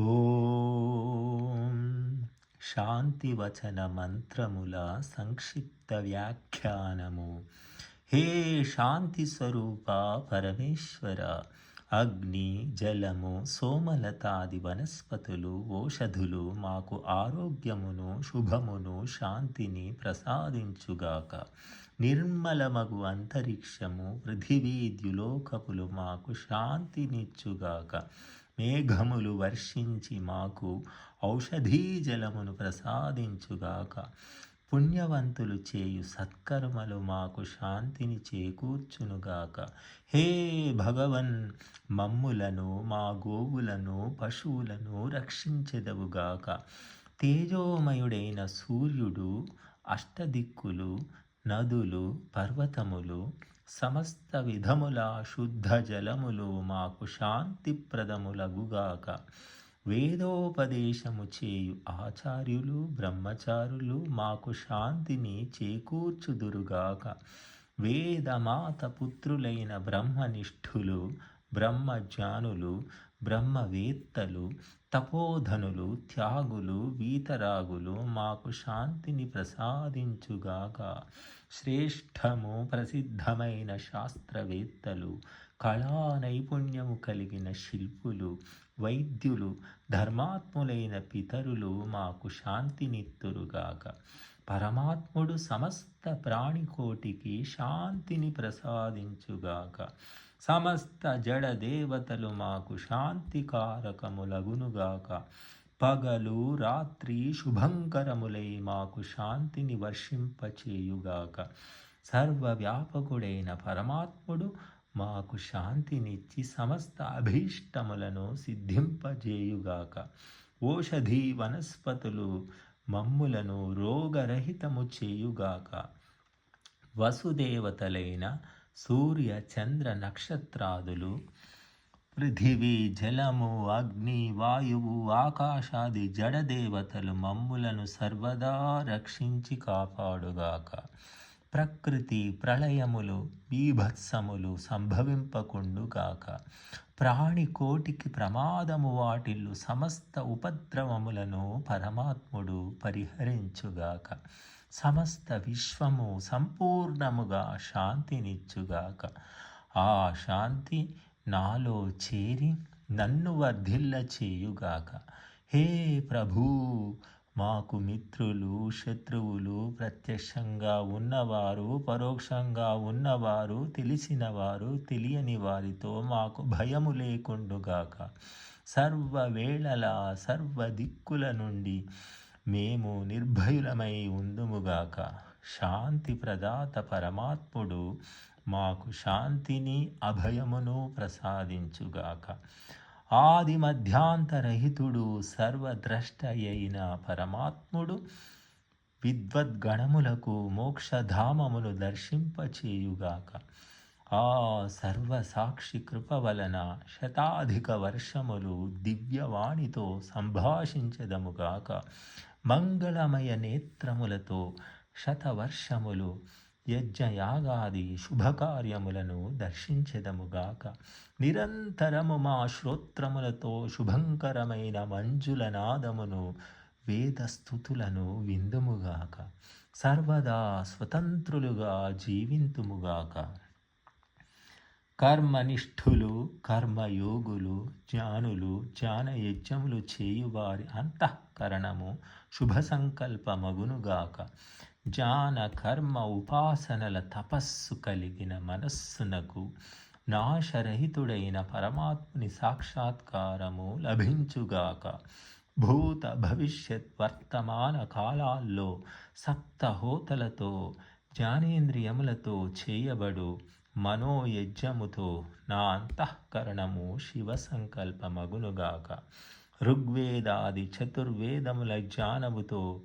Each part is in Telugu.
ఓం శాంతివచన మంత్రముల సంక్షిప్త వ్యాఖ్యానము హే శాంతి స్వరూప పరమేశ్వర అగ్ని జలము సోమలతాది వనస్పతులు ఓషధులు మాకు ఆరోగ్యమును శుభమును శాంతిని ప్రసాదించుగాక. నిర్మలమగు అంతరిక్షము పృథివీ ద్యులోకపులు మాకు శాంతినిచ్చుగాక. మేఘములు వర్షించి మాకు ఔషధీ జలమును ప్రసాదించుగాక. పుణ్యవంతులు చేయు సత్కర్మలు మాకు శాంతిని చేకూర్చునుగాక. హే భగవన్ మమ్ములను మా గోవులను పశువులను రక్షించెదవుగాక. తేజోమయుడైన సూర్యుడు అష్టదిక్కులు నదులు పర్వతములు సమస్త విధముల శుద్ధ జలములు మాకు శాంతిప్రదములగుగాక. వేదోపదేశము చేయు ఆచార్యులు బ్రహ్మచారులు మాకు శాంతిని చేకూర్చుదురుగాక. వేదమాత పుత్రులైన బ్రహ్మనిష్ఠులు బ్రహ్మజ్ఞానులు బ్రహ్మవేత్తలు తపోధనులు త్యాగులు వీతరాగులు మాకు శాంతిని ప్రసాదించుగాక. శ్రేష్టము ప్రసిద్ధమైన శాస్త్రవేత్తలు కళా నైపుణ్యము కలిగిన శిల్పులు వైద్యులు ధర్మాత్ములైన పితరులు మాకు శాంతినిత్తురుగాక. పరమాత్ముడు సమస్త ప్రాణికోటికి శాంతిని ప్రసాదించుగాక. సమస్త జడ దేవతలు మాకు శాంతికారకములగునుగాక. పగలు రాత్రి శుభంకరములై మాకు శాంతిని వర్షింపచేయుగాక. సర్వవ్యాపకుడైన పరమాత్ముడు మాకు శాంతినిచ్చి సమస్త అభీష్టములను సిద్ధింపజేయుగాక. ఓషధి వనస్పతులు మమ్ములను రోగరహితము చేయుగాక. వసుదేవతలైన సూర్య చంద్ర నక్షత్రాదులు పృథివీ జలము అగ్ని వాయువు ఆకాశాది జడదేవతలు మమ్ములను సర్వదా రక్షించి కాపాడుగాక. ప్రకృతి ప్రళయములు బీభత్సములు సంభవింపకుండుగాక ప్రాణికోటికి ప్రమాదము వాటిల్లు సమస్త ఉపద్రవములను పరమాత్ముడు పరిహరించుగాక సమస్త విశ్వము సంపూర్ణముగా శాంతినిచ్చుగాక ఆ శాంతి నాలో చేరి నన్ను వర్ధిల్ల చేయుగాక హే ప్రభూ మాకు మిత్రులు శత్రువులు ప్రత్యక్షంగా ఉన్నవారు పరోక్షంగా ఉన్నవారు తెలిసినవారు తెలియని వారితో మాకు భయము లేకుండుగాక సర్వవేళలా సర్వ దిక్కుల నుండి మేము నిర్భయులమై ఉందుముగాక శాంతి ప్రదాత పరమాత్ముడు మాకు శాంతిని అభయమును ప్రసాదించుగాక ఆది మధ్యాంతరహితుడు సర్వద్రష్ట అయిన పరమాత్ముడు విద్వద్గణములకు మోక్షధామములు దర్శింపచేయుగాక. ఆ సర్వసాక్షి కృప వలన శతాధిక వర్షములు దివ్యవాణితో సంభాషించదముగాక. మంగళమయ నేత్రములతో శతవర్షములు యజ్ఞయాగాది శుభకార్యములను దర్శించెదముగాక. నిరంతరము మా శ్రోత్రములతో శుభంకరమైన మంజుల నాదమును వేదస్థుతులను విందుముగాక. సర్వదా స్వతంత్రులుగా జీవింతుముగాక. కర్మనిష్ఠులు కర్మయోగులు జ్ఞానులు జ్ఞానయజ్ఞములు చేయువారి అంతఃకరణము శుభ సంకల్పమగునుగాక. జ్ఞాన కర్మ ఉపాసనల తపస్సు కలిగిన మనస్సునకు నాశరహితుడైన పరమాత్ముని సాక్షాత్కారము లభించుగాక. భూత భవిష్యత్ వర్తమాన కాలాల్లో సప్తహోతలతో జ్ఞానేంద్రియములతో చేయబడు మనోయజ్ఞముతో నా అంతఃకరణము శివ సంకల్పమగునుగాక ఋగ్వేదాది చతుర్వేదముల జ్ఞానముతో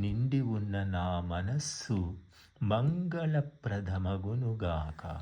నిండి ఉన్న నా మనస్సు మంగళప్రదమగునుగాక.